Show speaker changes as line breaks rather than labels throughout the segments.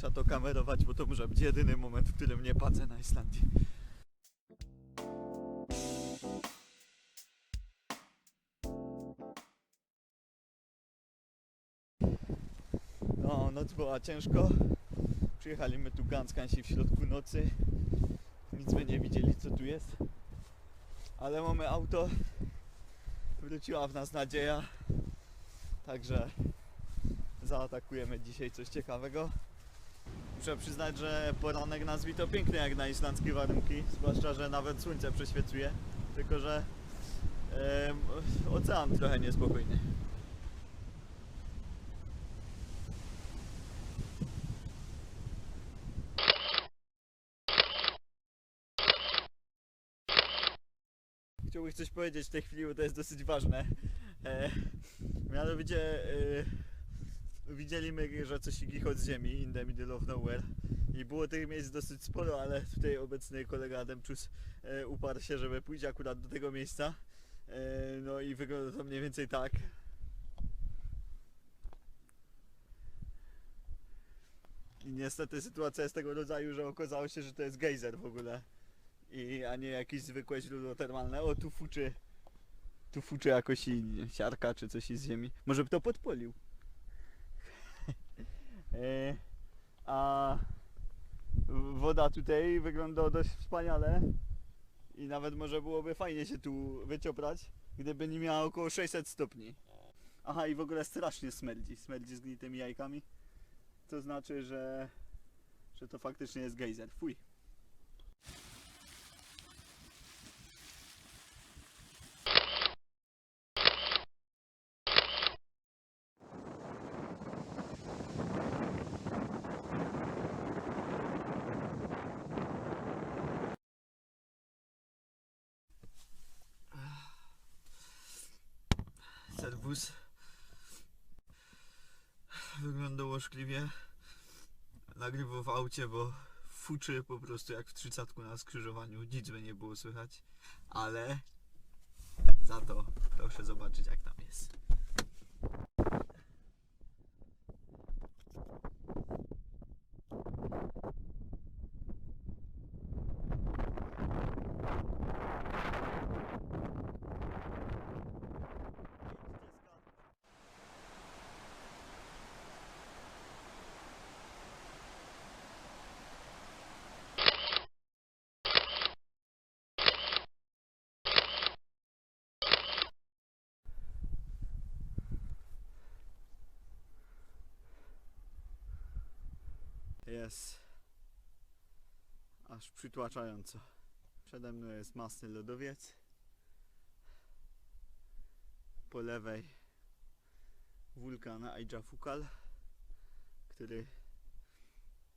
Trzeba to kamerować, bo to może być jedyny moment, w którym nie padzę na Islandii. No, noc była ciężko. Przyjechaliśmy tu Ganskansi w środku nocy. Nic by nie widzieli, co tu jest. Ale mamy auto. Wróciła w nas nadzieja. Także zaatakujemy dzisiaj coś ciekawego. Muszę przyznać, że poranek nas wito pięknie jak na islandzkie warunki. Zwłaszcza, że nawet słońce przeświecuje. Tylko, że em, ocean trochę niespokojny. Chciałbym coś powiedzieć w tej chwili, bo to jest dosyć ważne. E, mianowicie e, widzieliśmy, że coś gicho z ziemi in the middle of nowhere i było tych miejsc dosyć sporo, ale tutaj obecny kolega Ademczus e, uparł się, żeby pójść akurat do tego miejsca. E, no i wygląda to mniej więcej tak. I niestety sytuacja jest tego rodzaju, że okazało się, że to jest gejzer w ogóle. I, a nie jakieś zwykłe źródło termalne. O, tu fuczy. Tu fuczy jakoś i siarka czy coś z ziemi. Może by to podpolił. E, a woda tutaj wygląda dość wspaniale. I nawet może byłoby fajnie się tu wycioprać, gdyby nie miała około 600 stopni. Aha, i w ogóle strasznie smerdzi. Smerdzi z gnitymi jajkami. To znaczy, że, że to faktycznie jest gejzer. Fuj. Serwus. Wyglądał oszkliwie. Nagrywał w aucie, bo fuczy po prostu jak w trzycatku na skrzyżowaniu. Nic by nie było słychać. Ale za to proszę zobaczyć jak tam jest. Jest aż przytłaczająco. Przede mną jest masny lodowiec. Po lewej wulkan Ajafukal, który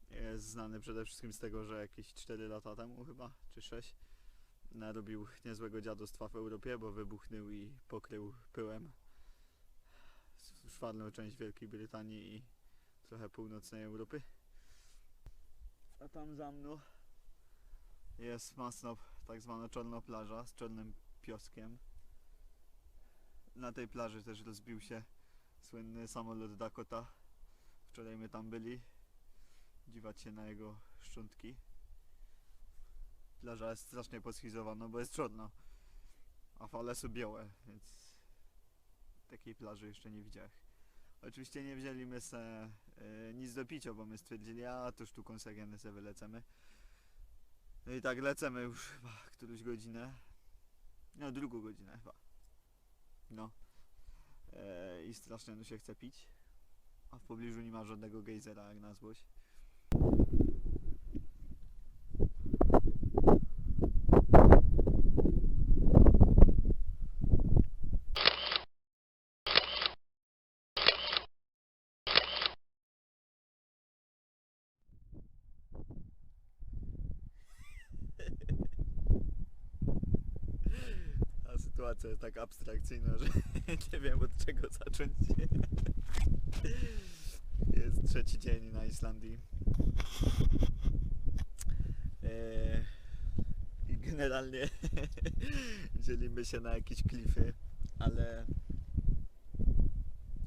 jest znany przede wszystkim z tego, że jakieś 4 lata temu chyba, czy 6 narobił niezłego dziadostwa w Europie, bo wybuchnął i pokrył pyłem czwartą część Wielkiej Brytanii i trochę północnej Europy. A tam za mną jest masno tak zwana czarna plaża z czarnym pioskiem. Na tej plaży też rozbił się słynny samolot Dakota. Wczoraj my tam byli. Dziwać się na jego szczątki. Plaża jest strasznie poschizowana, bo jest czarna. A fale są białe, więc takiej plaży jeszcze nie widziałem. Oczywiście nie wzięliśmy se nic do picia, bo my stwierdzili, a to sztuką segieny se wylecemy. No i tak lecemy już chyba którąś godzinę. No drugą godzinę chyba. No. E, I strasznie no się chce pić. A w pobliżu nie ma żadnego gejzera jak na złość. Sytuacja jest tak abstrakcyjna, że nie wiem od czego zacząć. Jest trzeci dzień na Islandii. Eee, I generalnie dzielimy się na jakieś klify, ale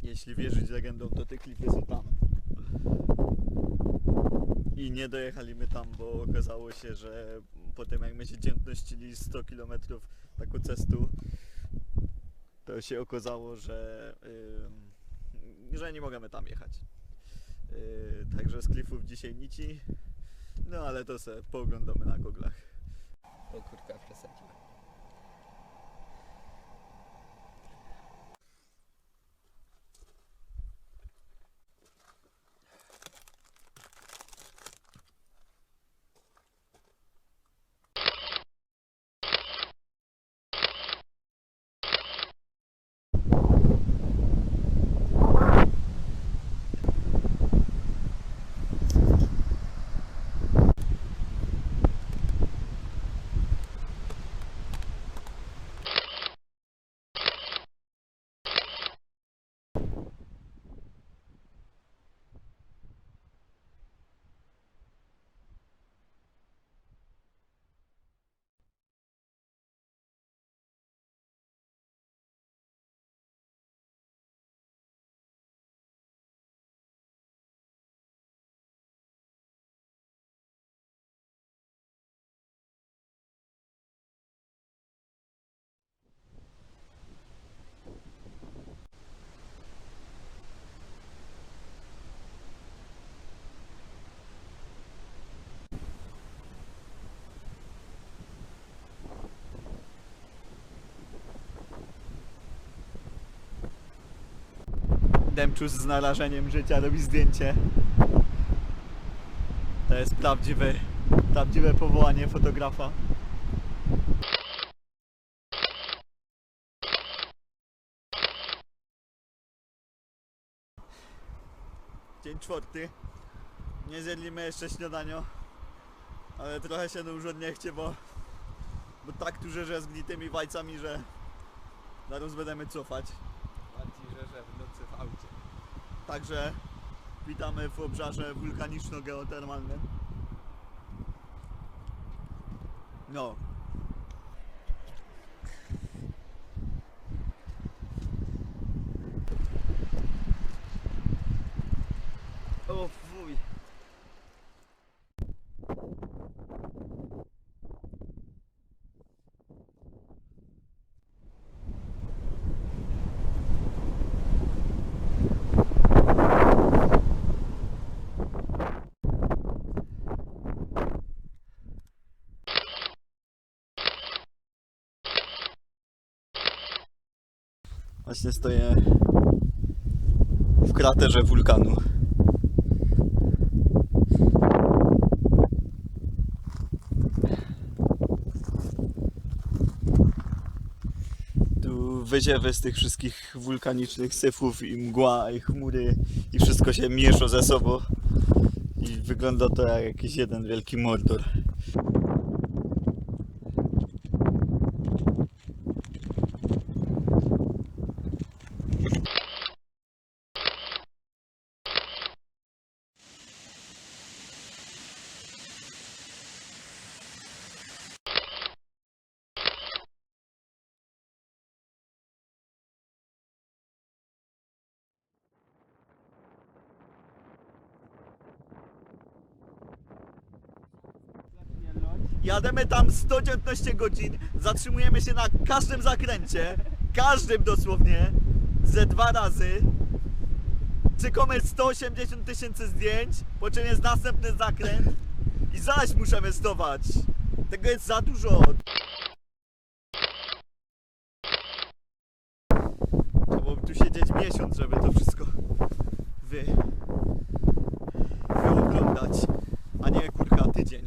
jeśli wierzyć legendom, to te klify są tam. i nie dojechaliśmy tam, bo okazało się, że potem jak my się dziętnościli 100 km taką cestu, to się okazało, że, ym, że nie możemy tam jechać. Yy, także z klifów dzisiaj nici, no ale to se pooglądamy na goglach.
O kurka przesadziła.
Demczus z narażeniem życia robi zdjęcie. To jest prawdziwe, prawdziwe powołanie fotografa. Dzień czwarty. Nie zjedliśmy jeszcze śniadania. Ale trochę się już od nie chcie, bo, bo tak tu że z gnitymi wajcami, że zaraz będziemy cofać.
Bardziej, że, że w nocy w aucie.
Także witamy w obszarze wulkaniczno-geotermalnym. No. O fuj. Właśnie stoję w kraterze wulkanu. Tu wyziewy z tych wszystkich wulkanicznych syfów i mgła i chmury i wszystko się miesza ze sobą i wygląda to jak jakiś jeden wielki mordor. Jademy tam 119 godzin, zatrzymujemy się na każdym zakręcie, każdym dosłownie, ze dwa razy. Czekamy 180 tysięcy zdjęć, po czym jest następny zakręt i zaś muszę stować. Tego jest za dużo. Trzeba tu siedzieć miesiąc, żeby to wszystko wy... wyoglądać, a nie kurka tydzień.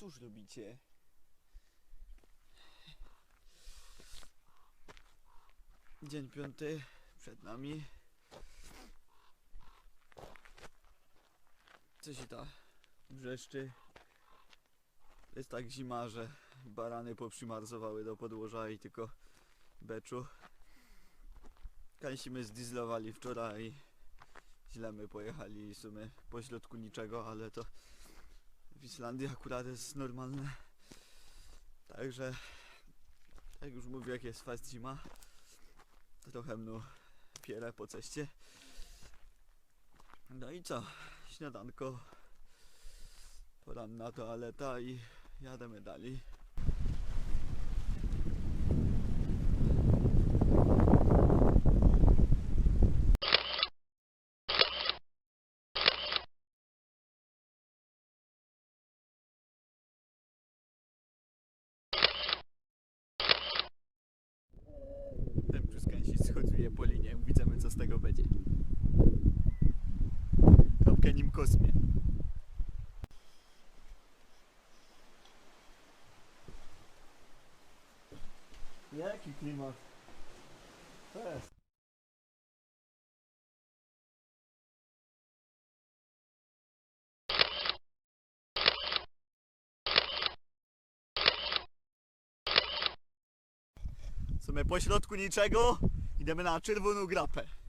Cóż robicie? Dzień piąty przed nami. Co się ta wrzeszczy? Jest tak zima, że barany poprzymarzowały do podłoża i tylko beczu. Kańsimy zdizlowali wczoraj. Źle my pojechali w sumie po środku niczego, ale to w Islandii akurat jest normalne. Także, jak już mówię, jak jest fast zima, to trochę mnu papierę po ceście. No i co? Śniadanko, poranna toaleta i jademy dalej. Tego będzie. Kropkę nim kosmie. Jaki klimat? To jest. W sumie po środku niczego idziemy na czerwoną grapę.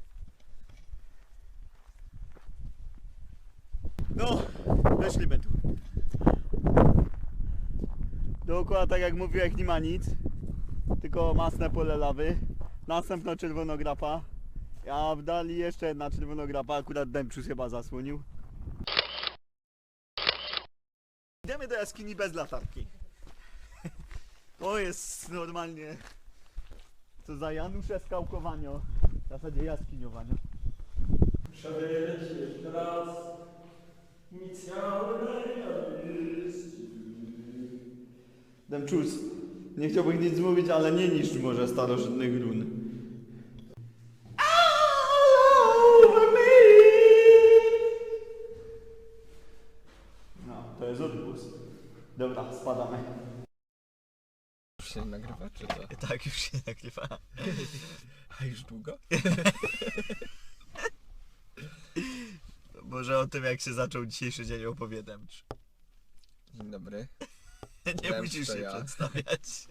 No, weszliśmy tu. Dookoła, tak jak mówiłem, nie ma nic. Tylko masne pole lawy. Następna czerwonograpa. A w dali jeszcze jedna czerwonograpa. Akurat Dębczus chyba zasłonił. Idziemy do jaskini bez latarki. To jest normalnie... Co za Janusze skałkowania. W zasadzie jaskiniowania.
Przewiedź jeszcze raz.
Demczus, nie chciałbym nic mówić, ale nie niszcz może starożytnych run. No, to jest odpust. Dobra, spadamy.
Już się nagrywa, czy co?
Tak, już się nagrywa.
A już długo?
Może o tym, jak się zaczął dzisiejszy dzień opowiadam.
Dzień dobry.
Nie
Wiem,
musisz
to
się
ja.
przedstawiać.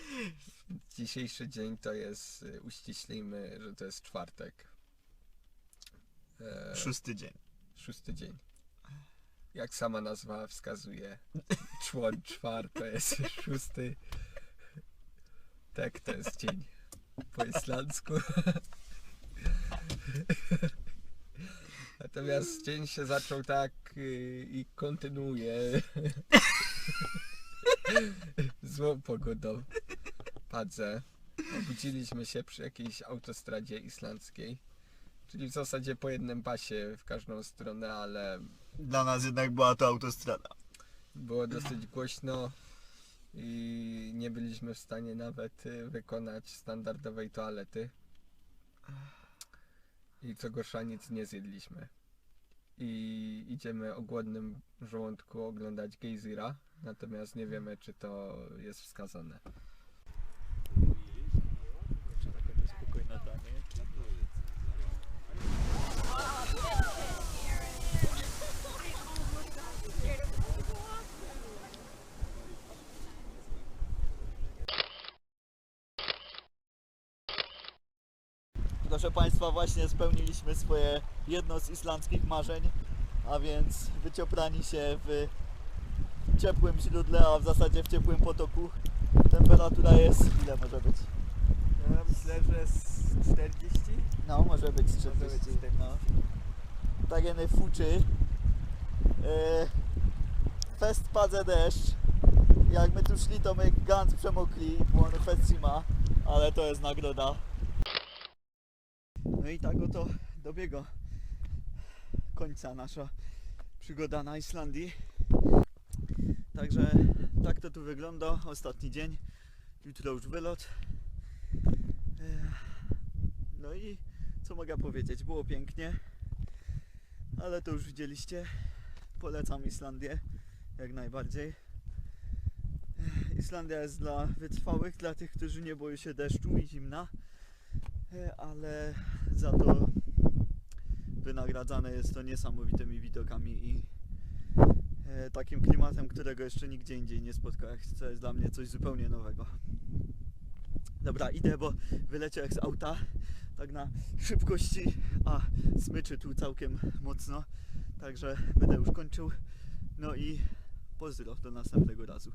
Dzisiejszy dzień to jest, y, uściślimy, że to jest czwartek. E,
Szósty dzień.
szósty dzień. Jak sama nazwa wskazuje, człon czwar to jest szósty. Tak, to jest dzień po islandzku. Natomiast dzień się zaczął tak y, i kontynuuje złą pogodą. Padze. Obudziliśmy się przy jakiejś autostradzie islandzkiej. Czyli w zasadzie po jednym pasie w każdą stronę, ale
Dla nas jednak była to autostrada.
było dosyć głośno i nie byliśmy w stanie nawet y, wykonać standardowej toalety. I co gorsza, nic nie zjedliśmy. I idziemy o głodnym żołądku oglądać gejzira, natomiast nie wiemy, czy to jest wskazane.
Proszę Państwa, właśnie spełniliśmy swoje jedno z islandzkich marzeń, a więc wycioprani się w ciepłym źródle, a w zasadzie w ciepłym potoku. Temperatura jest, ile może być?
Ja myślę, że z 40.
No, może być 40.
być tak.
No. Jeny fuczy. E, fest padze deszcz. Jak my tu szli, to my ganz przemokli, bo on fest ma, ale to jest nagroda. No i tak oto dobiega końca nasza przygoda na Islandii. Także tak to tu wygląda. Ostatni dzień. Jutro już wylot. No i co mogę powiedzieć? Było pięknie, ale to już widzieliście. Polecam Islandię jak najbardziej. Islandia jest dla wytrwałych, dla tych, którzy nie boją się deszczu i zimna, ale za to wynagradzane jest to niesamowitymi widokami i e, takim klimatem, którego jeszcze nigdzie indziej nie spotkałem, co jest dla mnie coś zupełnie nowego. Dobra, idę, bo wyleciał jak z auta tak na szybkości, a smyczy tu całkiem mocno. Także będę już kończył. No i pozdro do następnego razu.